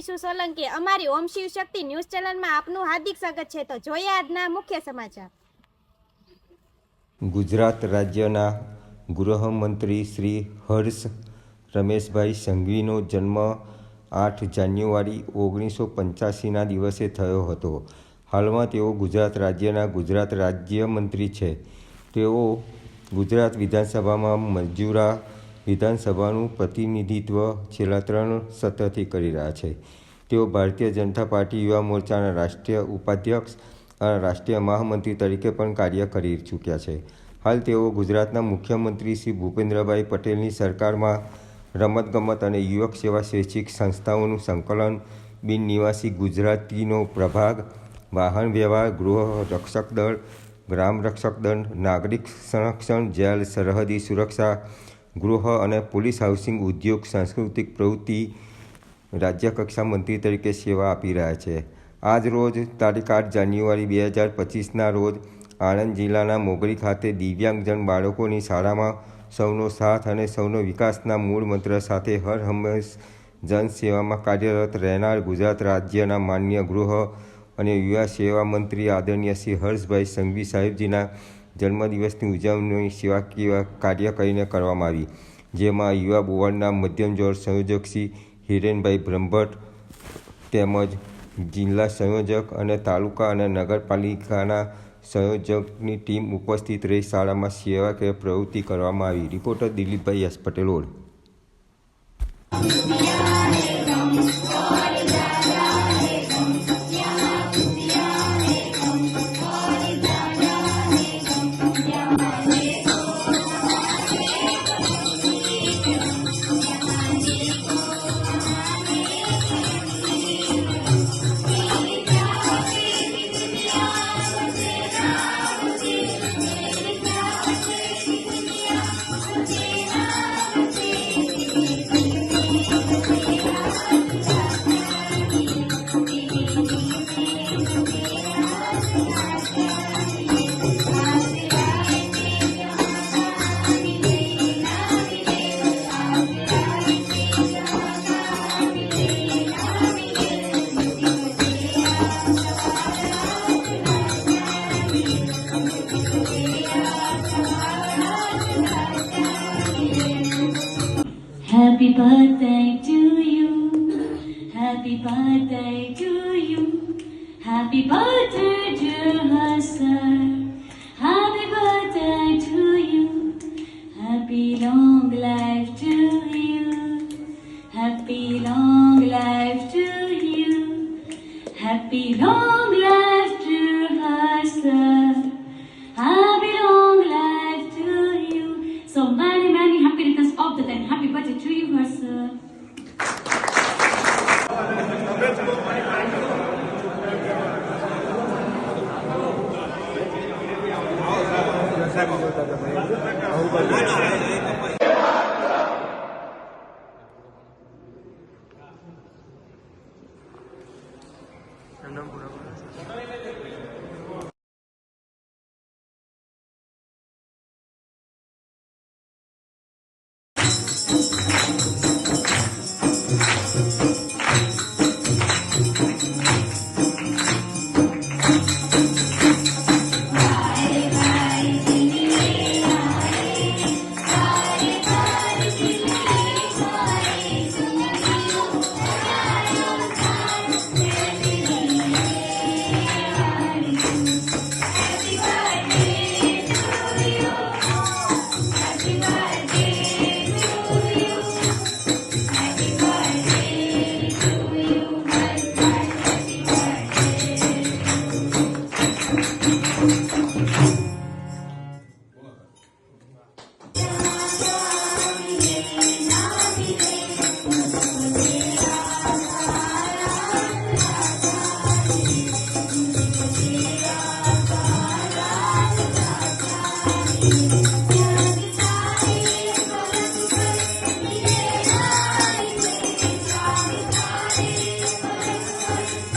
વિશુ સોલંકી. અમારી ઓમ શિવ શક્તિ ન્યૂઝ ચેનલમાં આપનું હાર્દિક સ્વાગત છે. તો જોઈએ આજના મુખ્ય સમાચાર. ગુજરાત રાજ્યના ગૃહમંત્રી શ્રી હર્ષ રમેશભાઈ સંઘવીનો જન્મ આઠ જાન્યુઆરી ઓગણીસો પંચ્યાસીના દિવસે થયો હતો. હાલમાં તેઓ ગુજરાત રાજ્યના ગુજરાત રાજ્યમંત્રી છે. તેઓ ગુજરાત વિધાનસભામાં મજૂરા વિધાનસભાનું પ્રતિનિધિત્વ છેલ્લા ત્રણ સત્રથી કરી રહ્યા છે. તેઓ ભારતીય જનતા પાર્ટી યુવા મોરચાના રાષ્ટ્રીય ઉપાધ્યક્ષ અને રાષ્ટ્રીય મહામંત્રી તરીકે પણ કાર્ય કરી ચૂક્યા છે. હાલ તેઓ ગુજરાતના મુખ્યમંત્રી શ્રી ભૂપેન્દ્રભાઈ પટેલની સરકારમાં રમતગમત અને યુવક સેવા સ્વૈચ્છિક સંસ્થાઓનું સંકલન, બિન નિવાસી ગુજરાતીનો પ્રભાગ, વાહન વ્યવહાર, ગૃહ રક્ષક દળ, ગ્રામ રક્ષક દળ નાગરિક સંરક્ષણ, જેલ, સરહદી સુરક્ષા ગૃહ અને પોલીસ હાઉસિંગ ઉદ્યોગ સાંસ્કૃતિક પ્રવૃત્તિ રાજ્યકક્ષા મંત્રી તરીકે સેવા આપી રહ્યા છે. આજ રોજ તારીખ આઠ જાન્યુઆરી બે હજાર પચીસના રોજ આણંદ જિલ્લાના મોગરી ખાતે દિવ્યાંગજન બાળકોની શાળામાં સૌનો સાથ અને સૌનો વિકાસના મૂળ મંત્ર સાથે હર હંમેશ જનસેવામાં કાર્યરત રહેનાર ગુજરાત રાજ્યના માન્ય ગૃહ અને યુવા સેવા મંત્રી આદરણીય શ્રી હર્ષભાઈ સંઘવી સાહેબજીના જન્મદિવસની ઉજવણી સેવાકીય કાર્ય કરીને કરવામાં આવી, જેમાં યુવા બોર્ડના મધ્યમ જોર સંયોજક શ્રી હિરેનભાઈ બ્રહ્મભટ્ટ તેમજ જિલ્લા સંયોજક અને તાલુકા અને નગરપાલિકાના સંયોજકની ટીમ ઉપસ્થિત રહી શાળામાં સેવાકીય પ્રવૃત્તિ કરવામાં આવી. રિપોર્ટર દિલીપભાઈ એસ પટેલોડ Happy birthday to you. Happy birthday to you. Happy birthday, dear Hassan. Happy birthday to you. Happy long life to you. Happy long life to you. Happy long life, dear Hassan. Happy long life to you. So many, many happy returns of the day everybody to rehearsal.